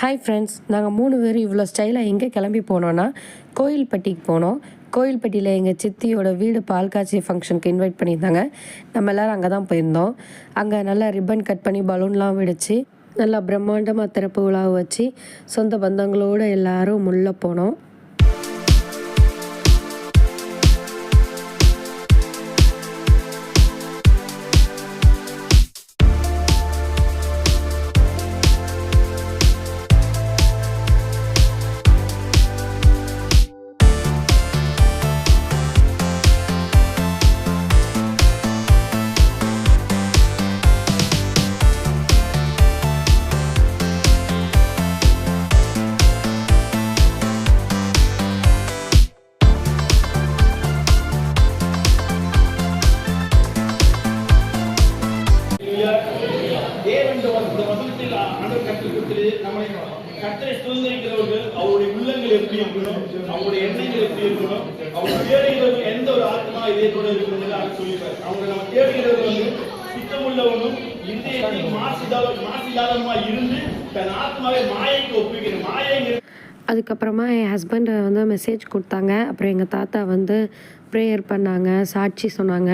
Hi friends நாங்கள் மூணு பேரும் இவ்வளோ ஸ்டைலாக எங்கே கிளம்பி போனோன்னா கோயில்பட்டிக்கு போனோம். கோயில்பட்டியில் எங்கள் சித்தியோட வீடு பால் காய்ச்சி ஃபங்க்ஷனுக்கு இன்வைட் பண்ணியிருந்தாங்க. நம்ம எல்லோரும் அங்கே தான் போயிருந்தோம். அங்கே நல்லா ரிப்பன் கட் பண்ணி பலூன்லாம் வெடிச்சு. நல்லா பிரம்மாண்டமாக திறப்பு விழாவை வச்சு சொந்த பந்தங்களோடு எல்லாரும் உள்ளே போனோம். இந்த வசனத்தில் ஆண்டவர் கற்றுக் கொடுத்து நம்மை கத்தரை சுதந்திரிக்கிறவர்கள் அவருடைய உள்ளங்கள் எப்படி இருக்கணும் அவருடைய எண்ணங்கள் எப்படி இருக்கணும் அவங்க தேடுகிறவர்கள் எந்த ஒரு ஆத்மா இதயத்தோட இருக்கணும் அவர் சொல்லியிருக்காரு. அவங்க நம்ம தேடுகிறவர்கள் வந்து சுத்தமுள்ளவனும் இதயத்தை மாசிதாத மாசிதாதமா இருந்து தன் ஆத்மாவை மாயைக்கு ஒப்புகிறேன் மாயைங்கிற அதுக்கப்புறமா என் ஹஸ்பண்ட் வந்து மெசேஜ் கொடுத்தாங்க. அப்புறம் எங்கள் தாத்தா வந்து ப்ரேயர் பண்ணாங்க சாட்சி சொன்னாங்க.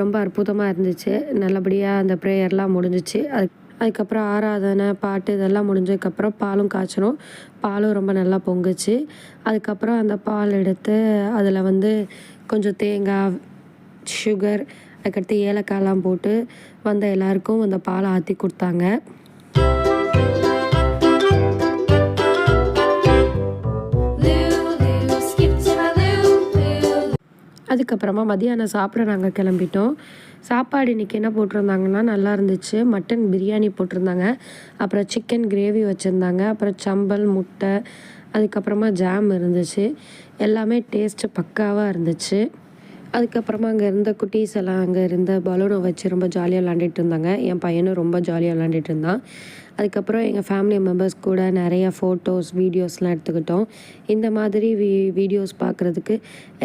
ரொம்ப அற்புதமாக இருந்துச்சு. நல்லபடியாக அந்த ப்ரேயர்லாம் முடிஞ்சிச்சு. அது அதுக்கப்புறம் ஆராதனை பாட்டு இதெல்லாம் முடிஞ்சதுக்கப்புறம் பாலும் காய்ச்சணும். பாலும் ரொம்ப நல்லா பொங்குச்சு. அதுக்கப்புறம் அந்த பால் எடுத்து அதில் வந்து கொஞ்சம் தேங்காய் சுகர் அதுக்கடுத்து ஏலக்காயெலாம் போட்டு வந்த எல்லாருக்கும் அந்த பாலை ஆற்றி கொடுத்தாங்க. அதுக்கப்புறமா மதியானம் சாப்பிட நாங்கள் கிளம்பிட்டோம். சாப்பாடு இன்றைக்கி என்ன போட்டிருந்தாங்கன்னா நல்லா இருந்துச்சு. மட்டன் பிரியாணி போட்டிருந்தாங்க. அப்புறம் சிக்கன் கிரேவி வச்சுருந்தாங்க. அப்புறம் சம்பல் முட்டை அதுக்கப்புறமா ஜாம் இருந்துச்சு. எல்லாமே டேஸ்ட்டு பக்காவாக இருந்துச்சு. அதுக்கப்புறமா அங்கே இருந்த குட்டீஸ் எல்லாம் அங்கே இருந்த பலூனை வச்சு ரொம்ப ஜாலியாக விளாண்டுட்டு இருந்தாங்க. என் பையனும் ரொம்ப ஜாலியாக விளாண்டுட்டு இருந்தான். அதுக்கப்புறம் எங்கள் ஃபேமிலி மெம்பர்ஸ் கூட நிறைய ஃபோட்டோஸ் வீடியோஸ்லாம் எடுத்துக்கிட்டோம். இந்த மாதிரி வீ வீடியோஸ் பார்க்குறதுக்கு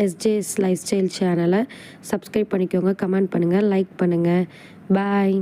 எஸ்ஜேஎஸ் லைஃப் ஸ்டைல் சேனலை சப்ஸ்கிரைப் பண்ணிக்கோங்க கமெண்ட் பண்ணுங்கள் லைக் பண்ணுங்கள் பாய்